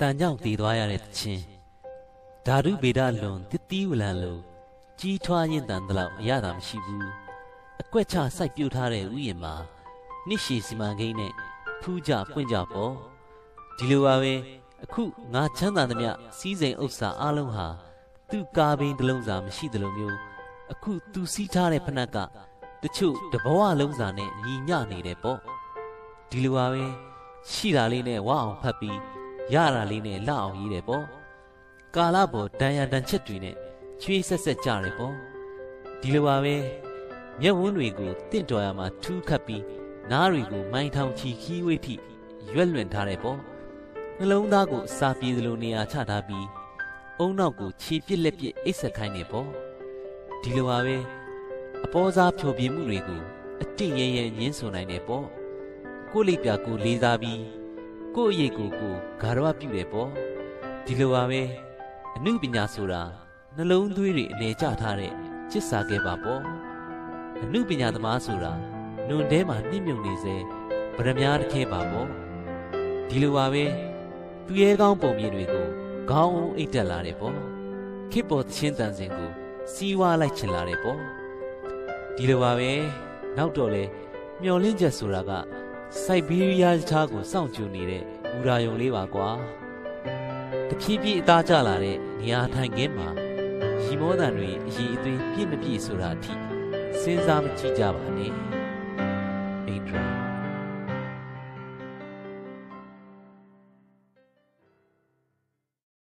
တန်ကြောင့်တည်သွားရတဲ့တခြင်းဓာတုဗေဒလွန်တတိဝလံလိုကြီးထွားရင်တန်တလောက်အရသာမရှိဘူးအကွက်ချစိုက်ပြိုထားတဲ့ဥယျာဉ်မှာနှစ်ရှည်စီမံကိန်းနဲ့ဖူးကြပွင့်ကြပေါ့ဒီလိုပါပဲအခုငါချမ်းသာသမျှစီးစိမ်ဥစ္စာအလုံးဟာသူ့ကားဘင်းတစ်လုံးစာမရှိသလိုမျိုးအခုသူစီးထားတဲ့ဖနက်ကတချို့တဘဝလုံးစာနဲ့ညီညနေတယ်ပေါ့ဒီလိုပါပဲရှိတာလေးနဲ့ဝအောင်ဖတ်ပြီး ရတာလေးနဲ့လှအောင်ရေးတယ်ပေါ့ကာလပေါ်တန်ရတန်ချက်တွေနဲ့ချွေးဆက်ဆက်ကြတယ်ပေါ့ဒီလိုပါပဲမျက်ဝန်းတွေကိုတင့်တော်ရမှာထူးခတ်ပြီးနားတွေကိုမိုင်းထောင်ချီခီးဝိထိရွက်လွင်ထားတယ်ပေါ့နှလုံးသားကိုစာပြေသလိုနေရာချထားပြီးအုံနောက်ကိုခြေပစ်လက်ပစ်အိတ်ဆက်ခိုင်းနေပေါ့ဒီလိုပါပဲအပေါ်စားဖြိုပြမှုတွေကိုအတင့်ရဲရဲညင်းဆိုနိုင်တယ်ပေါ့ကိုလိပ်ပြကိုလေးစားပြီး ကို့အရေးကိုကိုဂါရဝပြုတယ်ပေါ့ဒီလိုပါပဲအမှုပညာဆိုတာနှလုံးသွေးတွေအနေကျထားတဲ့ချစ်စာခဲ့ပါပေါ့အမှုပညာသမားဆိုတာနွန်ထဲမှာနှိမ့်မြုံနေစေဗရမ ्या တစ်ခဲပါပေါ့ဒီလိုပါပဲသူရဲကောင်းပုံမြင်တွေကိုခေါင်းအောင်အိတ်တက်လာတယ်ပေါ့ခေပေါ်သချင်းတန်စင်ကိုစီးဝါလိုက်ချင်လာတယ်ပေါ့ဒီလိုပါပဲနောက်တော့လေမျော်လင့်ချက်ဆိုတာက စိုက်ဘီးရီးယားချားကိုစောင့်ကြိုနေတဲ့ဘူရာယုံလေးပါကွာတဖြည်းဖြည်းအသားကျလာတဲ့နေရာထိုင်ခင်းမှာရီမောတန်တွေအည်အသွေးပြည့်မပြည့်ဆိုတာအထိစဉ်းစားမကြည့်ကြပါနဲ့